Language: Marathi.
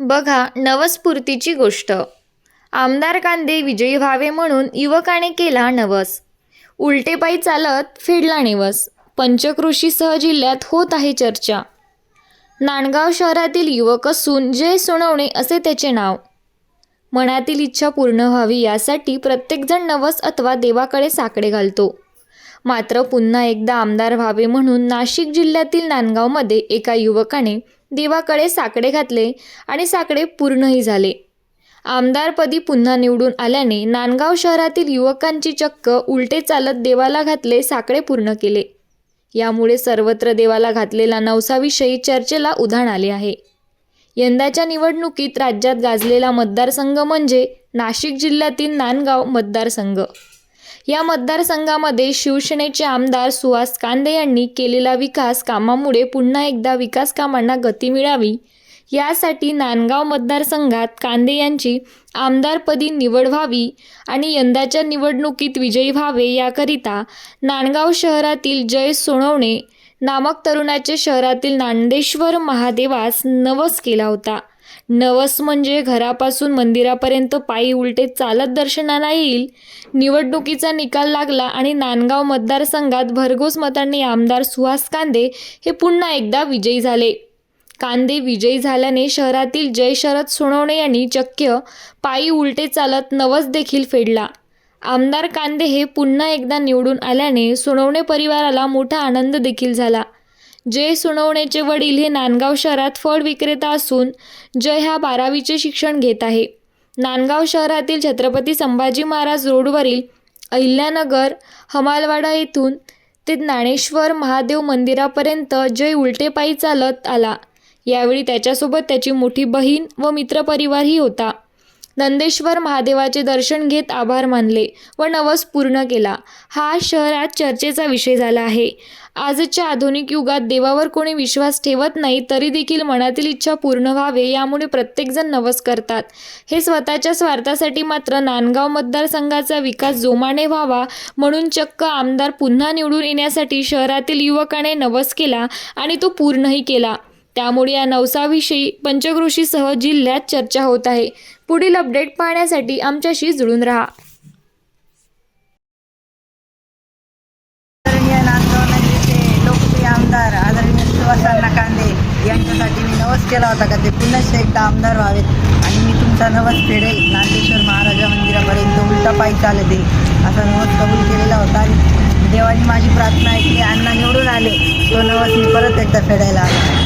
बघा नवस्फूर्तीची गोष्ट. आमदार कांदे विजयी व्हावे म्हणून युवकाने केला नवस. उलटेपायी चालत फेडला निवस. पंचकृषीसह जिल्ह्यात होत आहे चर्चा. नांदगाव शहरातील युवक असून जय सोनवणे असे त्याचे नाव. मनातील इच्छा पूर्ण व्हावी यासाठी प्रत्येकजण नवस अथवा देवाकडे साकडे घालतो. मात्र पुन्हा एकदा आमदार व्हावे म्हणून नाशिक जिल्ह्यातील नांदगावमध्ये एका युवकाने देवाकडे साकडे घातले आणि साकडे पूर्णही झाले. आमदारपदी पुन्हा निवडून आल्याने नांदगाव शहरातील युवकांची चक्क उलटे चालत देवाला घातले साकडे पूर्ण केले. यामुळे सर्वत्र देवाला घातलेला नवसाविषयी चर्चेला उधाण आले आहे. यंदाच्या निवडणुकीत राज्यात गाजलेला मतदारसंघ म्हणजे नाशिक जिल्ह्यातील नांदगाव मतदारसंघ. या मतदारसंघामध्ये शिवसेनेचे आमदार सुहास कांदे यांनी केलेला विकास कामामुळे पुन्हा एकदा विकास कामांना गती मिळावी. यासाठी नांदगाव मतदारसंघात कांदे यांची आमदारपदी निवड व्हावी आणि यंदाच्या निवडणुकीत विजयी व्हावे याकरिता नांदगाव शहरातील जय सोनवणे नामक तरुणाचे शहरातील नांदेश्वर महादेवास नवस केला होता. नवस म्हणजे घरापासून मंदिरापर्यंत पायी उलटे चालत दर्शनाला येईल. निवडणुकीचा निकाल लागला आणि नांदगाव मतदारसंघात भरघोस मतांनी आमदार सुहास कांदे हे पुन्हा एकदा विजयी झाले. कांदे विजयी झाल्याने शहरातील जय शरद सोनवणे यांनी चक्क पायी उलटे चालत नवस देखील फेडला. आमदार कांदे हे पुन्हा एकदा निवडून आल्याने सोनवणे परिवाराला मोठा आनंद देखील झाला. जय सोनवणेचे वडील हे नांदगाव शहरात फळ विक्रेता असून जय हा बारावीचे शिक्षण घेत आहे. नांदगाव शहरातील छत्रपती संभाजी महाराज रोडवरील अहिल्यानगर हमालवाडा येथून ते ज्ञानेश्वर महादेव मंदिरापर्यंत जय उलटेपायी चालत आला. यावेळी त्याच्यासोबत त्याची मोठी बहीण व मित्रपरिवारही होता. नंदेश्वर महादेवाचे दर्शन घेत आभार मानले व नवस पूर्ण केला. हा शहरात चर्चेचा विषय झाला आहे. आजच्या आधुनिक युगात देवावर कोणी विश्वास ठेवत नाही तरी देखील मनातील इच्छा पूर्ण व्हावे यामुळे प्रत्येकजण नवस करतात. हे स्वतःच्या स्वार्थासाठी मात्र नांदगाव मतदारसंघाचा विकास जोमाने व्हावा म्हणून चक्क आमदार पुन्हा निवडून येण्यासाठी शहरातील युवकाने नवस केला आणि तो पूर्णही केला. त्यामुळे या नवसाविषयी पंचकृषीसह जिल्ह्यात चर्चा होत आहे. पुढील अपडेट पाहण्यासाठी आमच्याशी जुळून राहा. लोकप्रिय आमदार आदरणीय सुहासांना कांदे यांच्यासाठी मी नवस केला होता का ते पुन्हा एकदा आमदार व्हावेत. आणि मी तुमचा नवस फेडेल. नांदेश्वर महाराजा मंदिरापर्यंत उलटा पायी चालत. येईल असा नवस कबूल केलेला होता. आणि देवानी माझी प्रार्थना ऐकली. अण्णा निवडून आले. तो नवस मी परत एकदा फेडायला आलो